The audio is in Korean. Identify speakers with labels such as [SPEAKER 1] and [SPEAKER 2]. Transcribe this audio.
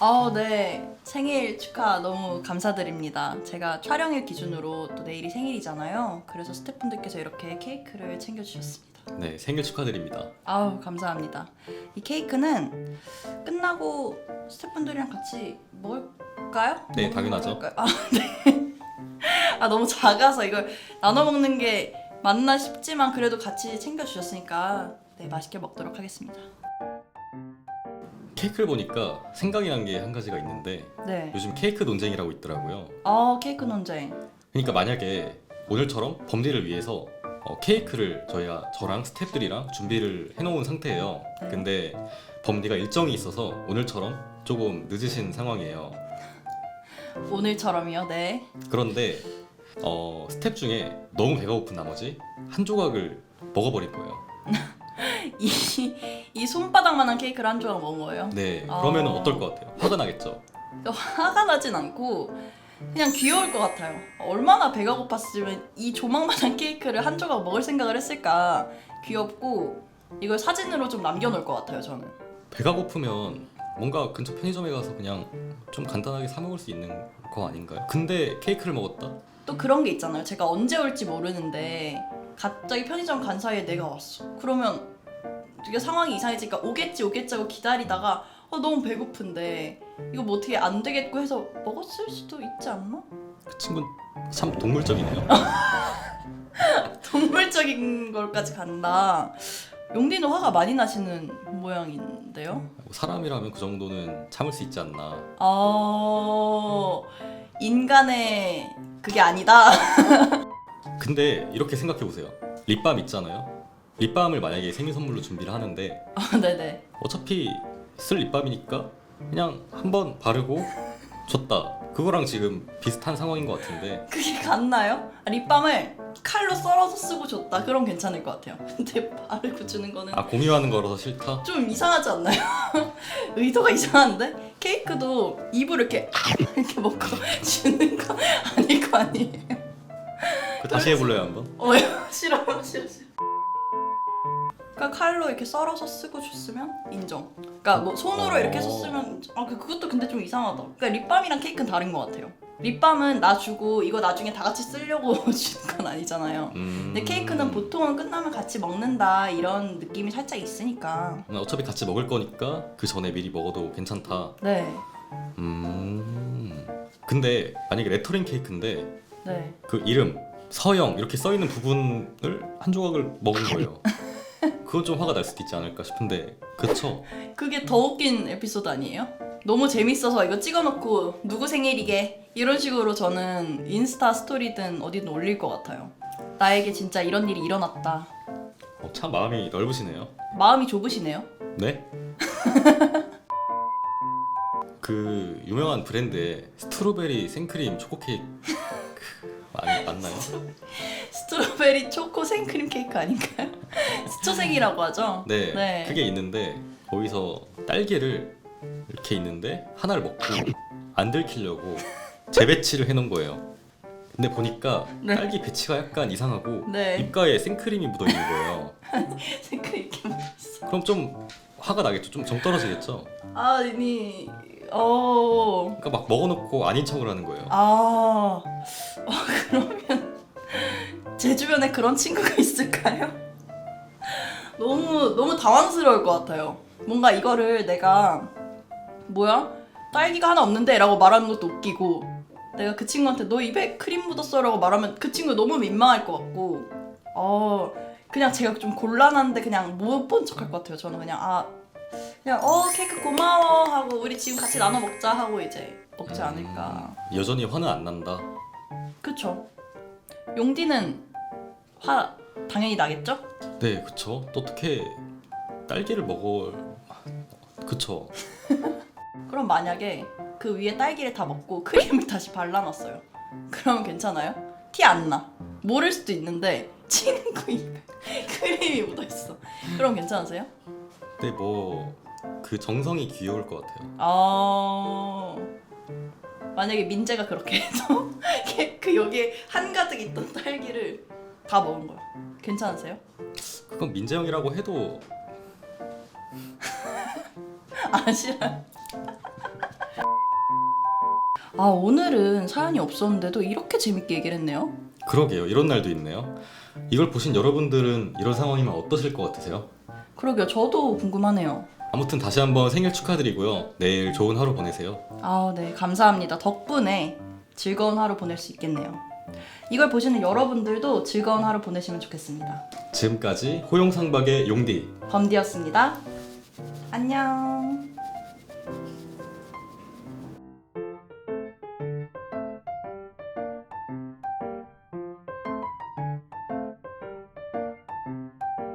[SPEAKER 1] 아, 네. 생일 축하 너무 감사드립니다. 제가 촬영일 기준으로 또 내일이 생일이잖아요. 그래서 스태프분들께서 이렇게 케이크를 챙겨주셨습니다.
[SPEAKER 2] 네, 생일 축하드립니다.
[SPEAKER 1] 아우, 감사합니다. 이 케이크는 끝나고 스태프분들이랑 같이 먹을까요?
[SPEAKER 2] 네, 당연하죠.
[SPEAKER 1] 걸까요? 아, 네. 아, 너무 작아서 이걸 나눠 먹는 게 맞나 싶지만 그래도 같이 챙겨주셨으니까 네, 맛있게 먹도록 하겠습니다.
[SPEAKER 2] 케이크를 보니까 생각이 난 게 한 가지가 있는데
[SPEAKER 1] 네.
[SPEAKER 2] 요즘 케이크 논쟁이라고 있더라고요.
[SPEAKER 1] 아, 케이크 논쟁.
[SPEAKER 2] 그러니까 만약에 오늘처럼 범디를 위해서 어, 케이크를 저희가 저랑 스태프들이랑 준비를 해놓은 상태예요.
[SPEAKER 1] 네.
[SPEAKER 2] 근데 범디가 일정이 있어서 오늘처럼 조금 늦으신 상황이에요.
[SPEAKER 1] 오늘처럼이요, 네.
[SPEAKER 2] 그런데 어, 스텝 중에 너무 배가 고픈 나머지 한 조각을 먹어버린 거예요.
[SPEAKER 1] 이, 이 손바닥만한 케이크를 한 조각 먹은 거예요.
[SPEAKER 2] 네,
[SPEAKER 1] 아.
[SPEAKER 2] 그러면 어떨 것 같아요? 화가 나겠죠.
[SPEAKER 1] 화가 나진 않고 그냥 귀여울 것 같아요. 얼마나 배가 고팠으면 이 조망만한 케이크를 한 조각 먹을 생각을 했을까. 귀엽고 이걸 사진으로 좀 남겨놓을 것 같아요, 저는.
[SPEAKER 2] 배가 고프면 뭔가 근처 편의점에 가서 그냥 좀 간단하게 사 먹을 수 있는 거 아닌가요? 근데 케이크를 먹었다?
[SPEAKER 1] 또 그런 게 있잖아요. 제가 언제 올지 모르는데 갑자기 편의점 간 사이에 내가 왔어. 그러면 이게 상황이 이상해지니까 오겠지 오겠지 하고 기다리다가 어, 너무 배고픈데 이거 뭐 어떻게 안 되겠고 해서 먹었을 수도 있지 않나?
[SPEAKER 2] 그 친구는 참 동물적이네요.
[SPEAKER 1] 동물적인 걸까지 간다. 용디는 화가 많이 나시는 모양인데요.
[SPEAKER 2] 사람이라면 그 정도는 참을 수 있지 않나.
[SPEAKER 1] 어 인간의 그게 아니다.
[SPEAKER 2] 근데 이렇게 생각해 보세요. 립밤 있잖아요. 립밤을 만약에 생일 선물로 준비를 하는데
[SPEAKER 1] 아, 네네.
[SPEAKER 2] 어차피 쓸 립밤이니까 그냥 한 번 바르고 줬다. 그거랑 지금 비슷한 상황인 것 같은데
[SPEAKER 1] 그게 같나요? 아, 립밤을 칼로 썰어서 쓰고 줬다. 그럼 괜찮을 것 같아요. 근데 바르고 주는 거는
[SPEAKER 2] 아 공유하는 거라서 싫다.
[SPEAKER 1] 좀 이상하지 않나요? 의도가 이상한데? 케이크도 입을 이렇게 이렇게 먹고 주는 거 아닐 거 아니에요?
[SPEAKER 2] 그 다시 해볼래요 한번?
[SPEAKER 1] 어 싫어요 싫어 싫어 그러니까 칼로 이렇게 썰어서 쓰고 줬으면 인정 그러니까 뭐 손으로 이렇게 해서
[SPEAKER 2] 어.
[SPEAKER 1] 쓰면 아 그- 그것도 근데 좀 이상하다 그러니까 립밤이랑 케이크는 다른 것 같아요 립밤은 나 주고 이거 나중에 다 같이 쓰려고 주는 건 아니잖아요
[SPEAKER 2] 음...
[SPEAKER 1] 근데 케이크는 보통은 끝나면 같이 먹는다 이런 느낌이 살짝 있으니까
[SPEAKER 2] 어차피 같이 먹을 거니까 그 전에 미리 먹어도 괜찮다.
[SPEAKER 1] 네
[SPEAKER 2] 음. 근데 만약에 레터링 케이크인데
[SPEAKER 1] 네.
[SPEAKER 2] 그 이름 서영 이렇게 써 있는 부분을 한 조각을 먹은 거예요. 그건 좀 화가 날 수도 있지 않을까 싶은데 그쵸?
[SPEAKER 1] 그게 더 웃긴 에피소드 아니에요? 너무 재밌어서 이거 찍어놓고 누구 생일이게 이런 식으로 저는 인스타 스토리든 어디든 올릴 것 같아요. 나에게 진짜 이런 일이 일어났다.
[SPEAKER 2] 어, 참 마음이 넓으시네요.
[SPEAKER 1] 마음이 좁으시네요.
[SPEAKER 2] 네? 그 유명한 브랜드의 스트로베리 생크림 초코 케이크 맞, 맞나요?
[SPEAKER 1] 스트로베리 초코 생크림 케이크 아닌가요? 스초생이라고 하죠?
[SPEAKER 2] 네,
[SPEAKER 1] 네.
[SPEAKER 2] 그게 있는데 거기서 딸기를 이렇게 있는데 하나를 먹고 안 들키려고 재배치를 해놓은 거예요. 근데 보니까
[SPEAKER 1] 네.
[SPEAKER 2] 딸기 배치가 약간 이상하고
[SPEAKER 1] 네.
[SPEAKER 2] 입가에 생크림이 묻어 있는 거예요.
[SPEAKER 1] 생크림 이렇게 먹었어.
[SPEAKER 2] 그럼 좀 화가 나겠죠? 좀 정 떨어지겠죠?
[SPEAKER 1] 아니, 어,
[SPEAKER 2] 그러니까 막 먹어놓고 아닌 척을 하는 거예요.
[SPEAKER 1] 아, 어, 그러면 제 주변에 그런 친구가 있을까요? 너무 너무 당황스러울 것 같아요. 뭔가 이거를 내가 뭐야 딸기가 하나 없는데라고 말하는 것도 웃기고 내가 그 친구한테 너 입에 크림 묻었어라고 말하면 그 친구 너무 민망할 것 같고 어 그냥 제가 좀 곤란한데 그냥 못 본 척할 것 같아요. 저는 그냥 아 그냥 어 케이크 고마워 하고 우리 지금 같이 나눠 먹자 하고 이제 먹지 않을까.
[SPEAKER 2] 음, 여전히 화는 안 난다.
[SPEAKER 1] 그쵸. 용디는 화 당연히 나겠죠?
[SPEAKER 2] 네, 그쵸. 또 어떻게 딸기를 먹어? 그쵸.
[SPEAKER 1] 그럼 만약에 그 위에 딸기를 다 먹고 크림을 다시 발라놨어요. 그러면 괜찮아요? 티 안 나. 모를 수도 있는데 치는 거 입에 크림이 묻어있어. 그럼 괜찮으세요?
[SPEAKER 2] 근데 뭐 그 정성이 귀여울 것 같아요.
[SPEAKER 1] 아 만약에 민재가 그렇게 해서 그 여기에 한가득 있던 딸기를 다 먹은 거야. 괜찮으세요?
[SPEAKER 2] 그건 민재 형이라고 해도
[SPEAKER 1] 아 싫어요. 아 오늘은 사연이 없었는데도 이렇게 재밌게 얘기를 했네요.
[SPEAKER 2] 그러게요. 이런 날도 있네요. 이걸 보신 여러분들은 이런 상황이면 어떠실 것 같으세요?
[SPEAKER 1] 그러게요. 저도 궁금하네요.
[SPEAKER 2] 아무튼 다시 한번 생일 축하드리고요. 내일 좋은 하루 보내세요.
[SPEAKER 1] 아, 네. 감사합니다. 덕분에 즐거운 하루 보낼 수 있겠네요. 이걸 보시는 여러분들도 즐거운 하루 보내시면 좋겠습니다.
[SPEAKER 2] 지금까지 호용상박의 용디
[SPEAKER 1] 범디였습니다. 안녕.